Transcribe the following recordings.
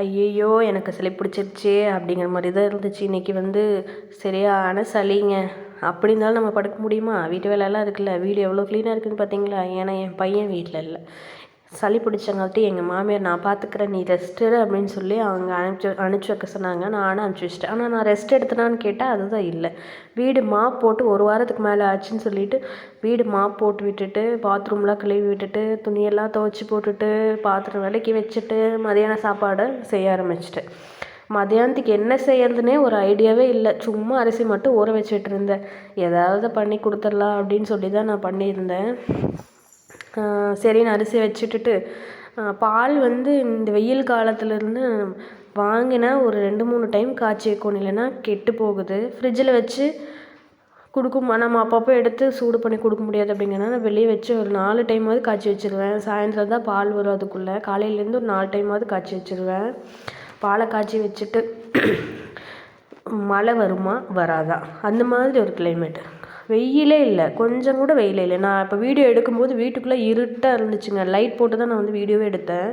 ஐயையோ எனக்கு சளி பிடிச்சிருச்சு அப்படிங்கிற மாதிரி தான் இருந்துச்சு. இன்றைக்கி வந்து சரியான சளிங்க. அப்படி இருந்தாலும் நம்ம படுக்க முடியுமா? வீட்டு வேலையெல்லாம் இருக்குல்ல. வீடு எவ்வளோ க்ளீனாக இருக்குதுன்னு பார்த்தீங்களா ஏன்னா என் பையன் வீட்டில் இல்லை. சளி பிடிச்சங்காட்டி எங்கள் மாமியார் நான் பார்த்துக்கிறேன் நீ ரெஸ்ட் எடு அப்படின்னு சொல்லி அவங்க அனுப்பிச்சி அனுப்பிச்சி வைக்க சொன்னாங்க. நானும் அனுப்பிச்சி வச்சிட்டேன். ஆனால் நான் ரெஸ்ட் எடுத்தனான்னு கேட்டால் அதுதான் இல்லை. வீடு மாப் போட்டு ஒரு வாரத்துக்கு மேலே ஆச்சுன்னு சொல்லிட்டு வீடு மாப் போட்டு விட்டுட்டு பாத்ரூம்லாம் கழுவி விட்டுட்டு துணியெல்லாம் துவைச்சி போட்டுட்டு பாத்திரம் விலைக்கு வச்சுட்டு மதியான சாப்பாடை செய்ய ஆரம்பிச்சிட்டேன். மதியானத்துக்கு என்ன செய்யறதுனே ஒரு ஐடியாவே இல்லை. சும்மா அரிசி மட்டும் ஊற வச்சுட்டு இருந்தேன். ஏதாவது பண்ணி கொடுத்துடலாம் அப்படின்னு சொல்லி தான் நான் பண்ணியிருந்தேன். சரின்னு அரிசி வச்சுட்டுட்டு பால் வந்து இந்த வெயில் காலத்துலேருந்து வாங்கினா ஒரு ரெண்டு மூணு டைம் காய்ச்சி வைக்கணும். இல்லைன்னா கெட்டு போகுது. ஃப்ரிட்ஜில் வச்சு கொடுக்கும் நம்ம அப்பப்போ எடுத்து சூடு பண்ணி கொடுக்க முடியாது அப்படிங்கிறனால வெளியே வச்சு ஒரு நாலு டைமாவது காய்ச்சி வச்சுருவேன். சாயந்தரம் தான் பால் வரும் அதுக்குள்ளே. காலையிலேருந்து ஒரு நாலு டைமாவது காய்ச்சி வச்சுருவேன். பாலை காய்ச்சி வச்சுட்டு மழை வருமா? வராதா? அந்த மாதிரி ஒரு கிளைமேட் வெயிலே இல்லை. கொஞ்சம் கூட வெயிலே இல்லை. நான் இப்போ வீடியோ எடுக்கும்போது வீட்டுக்குள்ளே இருட்டாக இருந்துச்சுங்க. லைட் போட்டு தான் நான் வந்து வீடியோவே எடுத்தேன்.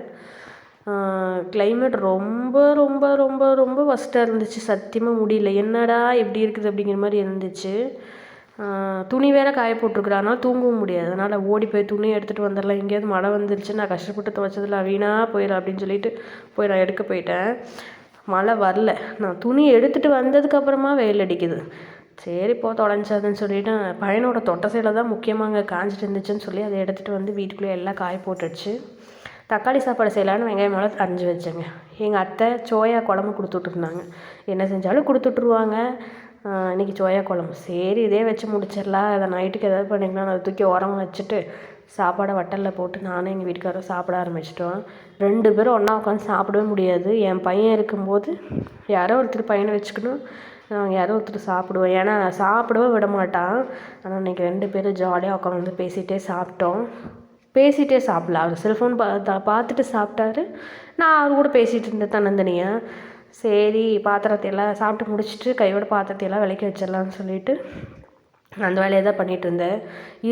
கிளைமேட் ரொம்ப ரொம்ப ரொம்ப ரொம்ப ஒஸ்ட்டாக இருந்துச்சு. சத்தியமாக முடியல. என்னடா இப்படி இருக்குது அப்படிங்கிற மாதிரி இருந்துச்சு. துணி வேறு காய போட்டிருக்குறேன். அதனால் தூங்கவும் முடியாது. அதனால் ஓடி போய் துணி எடுத்துகிட்டு வந்துடலாம். எங்கேயாவது மழை வந்துருச்சு. நான் கஷ்டப்பட்டு துவைச்சதில் வீணாக போயிடும் அப்படின்னு சொல்லிட்டு போய் நான் எடுக்க போயிட்டேன். மழை வரல. நான் துணி எடுத்துகிட்டு வந்ததுக்கப்புறமா வெயில் அடிக்குது. சரி போ தொலைஞ்சாதுன்னு சொல்லிட்டு பையனோட தொட்டை சேலை தான் முக்கியமாக அங்கே காஞ்சிட்டு இருந்துச்சுன்னு சொல்லி அதை எடுத்துகிட்டு வந்து வீட்டுக்குள்ளே எல்லாம் காய போட்டுடுச்சு. தக்காளி சாப்பாடு செய்யலான்னு வெங்காயம் மேலே அரிஞ்சு வச்சேங்க. எங்கள் அத்தை சோயா குழம்பு கொடுத்துட்ருந்தாங்க என்ன செஞ்சாலும் கொடுத்துட்ருவாங்க இன்றைக்கி சோயா குழம்பு. சரி இதே வச்சு முடிச்சிடலாம். அதை நைட்டுக்கு எதாவது பண்ணிக்கலாம் அதை தூக்கி உரமாக வச்சுட்டு சாப்பாடை வட்டலில் போட்டு நானும் எங்கள் வீட்டுக்காரரும் சாப்பிட ஆரம்பிச்சிட்டோம். ரெண்டு பேரும் ஒன்றா உட்காந்து சாப்பிடவே முடியாது. என் பையன் இருக்கும்போது யாரோ ஒருத்தர் பையனை வச்சுக்கணும். நாங்கள் யாரோ ஒருத்தர் சாப்பிடுவோம். ஏன்னா சாப்பிடவே விட மாட்டான். ஆனால் இன்றைக்கி ரெண்டு பேரும் ஜாலியாக உட்காந்து பேசிகிட்டே சாப்பிட்டோம். பேசிகிட்டே சாப்பிடல. அவர் செல்ஃபோன் பார்த்தா பார்த்துட்டு சாப்பிட்டாரு. நான் அவர் கூட பேசிகிட்டு இருந்தேன் தன்னந்தனியாக சரி பாத்திரத்தையெல்லாம் சாப்பிட்டு முடிச்சுட்டு கையோட பாத்திரத்தையெல்லாம் விளக்கி வச்சிடலான்னு சொல்லிட்டு அந்த வேலையை தான் பண்ணிகிட்டு இருந்தேன்.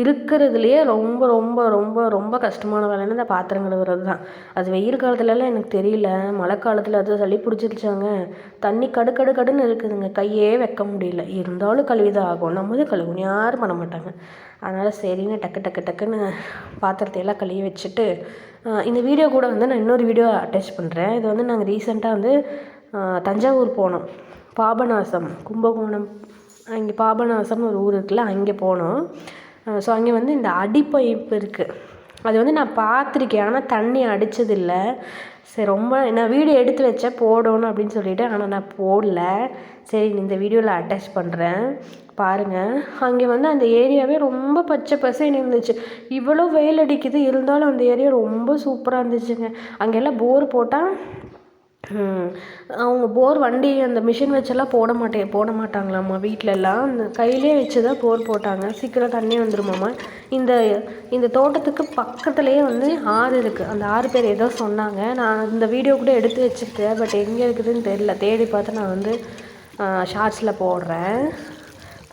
இருக்கிறதுலையே ரொம்ப ரொம்ப ரொம்ப ரொம்ப கஷ்டமான வேலைன்னா இந்த பாத்திரம் கழுவுறது தான். அது வெயில் காலத்துலலாம் எனக்கு தெரியல. மழை காலத்தில் அது சளி பிடிச்சிருச்சாங்க. தண்ணி கடு கடு கடுன்னு இருக்குதுங்க. கையே வைக்க முடியல. இருந்தாலும் கழுவி தான் ஆகும் நம்ம தான் கழுவணும். யாரும் பண்ண மாட்டாங்க. அதனால் சரின்னு டக்கு டக்கு டக்குன்னு பாத்திரத்தை எல்லாம் கழுவி வச்சுட்டு இந்த வீடியோ கூட வந்து நான் இன்னொரு வீடியோ அட்டாச் பண்ணுறேன் இது வந்து நாங்கள் ரீசெண்டாக வந்து தஞ்சாவூர் போனோம். பாபநாசம் கும்பகோணம் அங்கே பாபநாசம்னு ஒரு ஊர் இருக்குல்ல அங்கே போனோம். ஸோ அங்கே வந்து இந்த அடிப்பைப்பு இருக்குது அது வந்து நான் பார்த்துருக்கேன் ஆனால் தண்ணி அடித்ததில்ல சரி ரொம்ப நான் வீடியோ எடுத்து வச்சேன் போடணும் அப்படின்னு சொல்லிட்டு ஆனால் நான் போடல. சரி இந்த வீடியோவில் அட்டாச் பண்ணுறேன் பாருங்கள் அங்கே வந்து அந்த ஏரியாவே ரொம்ப பச்சை பசைன்னு இருந்துச்சு. இவ்வளோ வெயில் அடிக்குது இருந்தாலும் அந்த ஏரியா ரொம்ப சூப்பராக இருந்துச்சுங்க. அங்கெல்லாம் போர் போட்டால் அவங்க போர் வண்டி அந்த மிஷின் வச்செல்லாம் போட மாட்டே போட மாட்டாங்களாம்மா வீட்டிலலாம் அந்த கையிலே வச்சு தான் போர் போட்டாங்க. சீக்கிரம் தண்ணி வந்துருமாம்மா. இந்த இந்த தோட்டத்துக்கு பக்கத்துலேயே வந்து ஆறு இருக்குது அந்த ஆறு பேர் ஏதோ சொன்னாங்க. நான் இந்த வீடியோ கூட எடுத்து வச்சுருக்கேன். பட் எங்கே இருக்குதுன்னு தெரில தேடி பார்த்து நான் வந்து ஷார்ட்ஸில் போடுறேன்.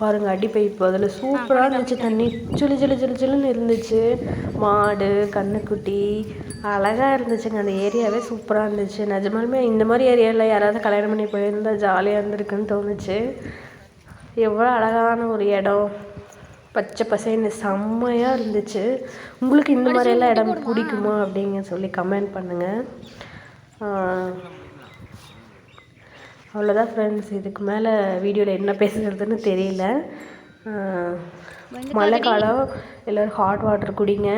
பாருங்கள் அடிப்பைப்பு அதில் சூப்பராக இருந்துச்சு தண்ணி. சிலு சிலு சிலு சிலுன்னு இருந்துச்சு. மாடு கன்றுக்குட்டி அழகாக இருந்துச்சுங்க. அந்த ஏரியாவே சூப்பராக இருந்துச்சு. நிஜமாலுமே இந்த மாதிரி ஏரியாவில் யாராவது கல்யாணம் பண்ணி போயிருந்தால் ஜாலியாக இருந்திருக்குன்னு தோணுச்சு. எவ்வளோ அழகான ஒரு இடம். பச்சை பசேன்னு செம்மையாக இருந்துச்சு. உங்களுக்கு இந்த மாதிரியெல்லாம் இடம் பிடிக்குமா அப்படிங்க சொல்லி கமெண்ட் பண்ணுங்கள் அவ்வளோதான் ஃப்ரெண்ட்ஸ் இதுக்கு மேலே வீடியோவில் என்ன பேசுகிறதுன்னு தெரியல. மழை காலம் எல்லோரும் ஹாட் வாட்டர் குடிங்க.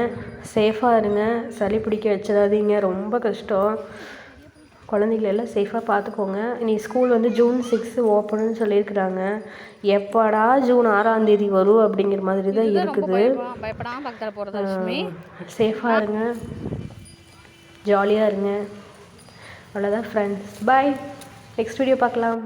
சேஃபாக இருங்க. சளி பிடிக்க வச்சிடாதீங்க. ரொம்ப கஷ்டம். குழந்தைங்கள எல்லாம் சேஃபாக பார்த்துக்கோங்க இனி ஸ்கூல் வந்து ஜூன் சிக்ஸு ஓப்பனுன்னு சொல்லியிருக்கிறாங்க. எப்படா ஜூன் ஆறாம் தேதி வரும் அப்படிங்கிற மாதிரி தான் இருக்குது. சேஃபாக இருங்க. ஜாலியாக இருங்க. அவ்வளோதான் ஃப்ரெண்ட்ஸ் பாய் நெக்ஸ்ட் வீடியோ பார்க்கலாம்.